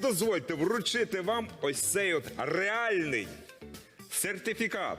Дозвольте вручити вам ось цей от реальний сертифікат.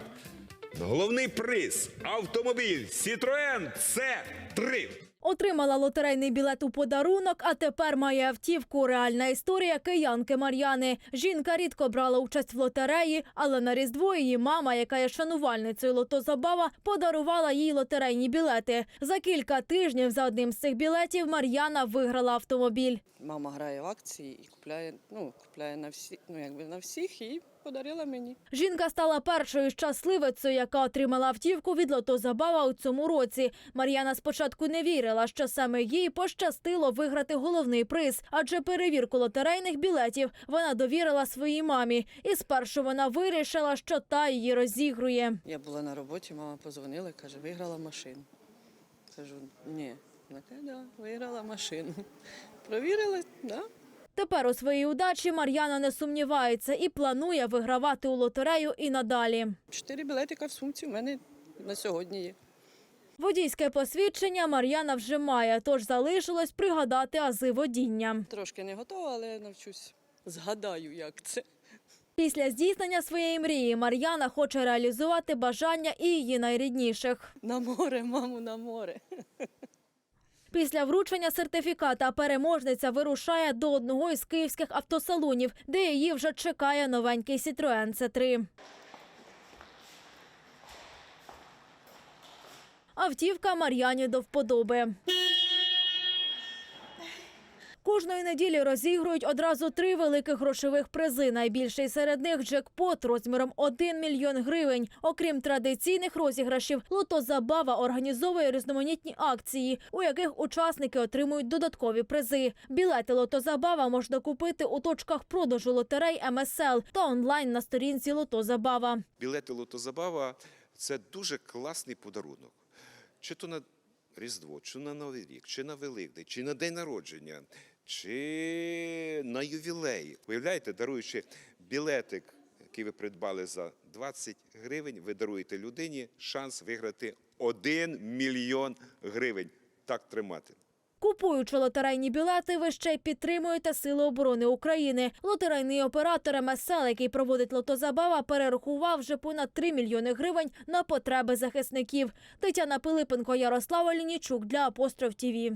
Головний приз автомобіль Citroen C3. Отримала лотерейний білет у подарунок, а тепер має автівку. Реальна історія киянки Мар'яни. Жінка рідко брала участь в лотереї, але на різдво її мама, яка є шанувальницею лотозабава, подарувала їй лотерейні білети. За кілька тижнів за одним з цих білетів Мар'яна виграла автомобіль. Мама грає в акції і купляє, ну, купляє на всі, ну, якби на всіх і подарила мені. Жінка стала першою щасливицею, яка отримала автівку від лотозабава у цьому році. Мар'яна спочатку не вірила, що саме їй пощастило виграти головний приз, адже перевірку лотерейних білетів вона довірила своїй мамі. І спершу вона вирішила, що та її розігрує. Я була на роботі, мама позвонила каже, виграла машину. Кажу, ні. Вона каже, да, виграла машину. Провірили, да. Тепер у своїй удачі Мар'яна не сумнівається і планує вигравати у лотерею і надалі. Чотири білетика в сумці в мене на сьогодні є. Водійське посвідчення Мар'яна вже має, тож залишилось пригадати ази водіння. Трошки не готова, але навчусь. Згадаю, як це. Після здійснення своєї мрії Мар'яна хоче реалізувати бажання і її найрідніших. На море, маму, на море. Після вручення сертифіката переможниця вирушає до одного із київських автосалонів, де її вже чекає новенький Citroen C3. Автівка Мар'яні до вподоби. Кожної неділі розігрують одразу три великих грошових призи. Найбільший серед них джекпот розміром 1 мільйон гривень. Окрім традиційних розіграшів, лотозабава організовує різноманітні акції, у яких учасники отримують додаткові призи. Білети лотозабава можна купити у точках продажу лотерей МСЛ та онлайн на сторінці Лотозабава. Білети Лотозабава це дуже класний подарунок. Чи то на Різдво, чи на Новий рік, чи на Великдень, чи на день народження, чи на ювілей. Уявляєте, даруючи білетик, який ви придбали за 20 гривень, ви даруєте людині шанс виграти 1 мільйон гривень. Так тримати. Купуючи лотерейні білети, ви ще й підтримуєте Сили оборони України. Лотерейний оператор МСЛ, який проводить лотозабава, перерахував вже понад 3 мільйони гривень на потреби захисників. Тетяна Пилипенко, Ярослава Лінічук для Апостроф ТІВІ.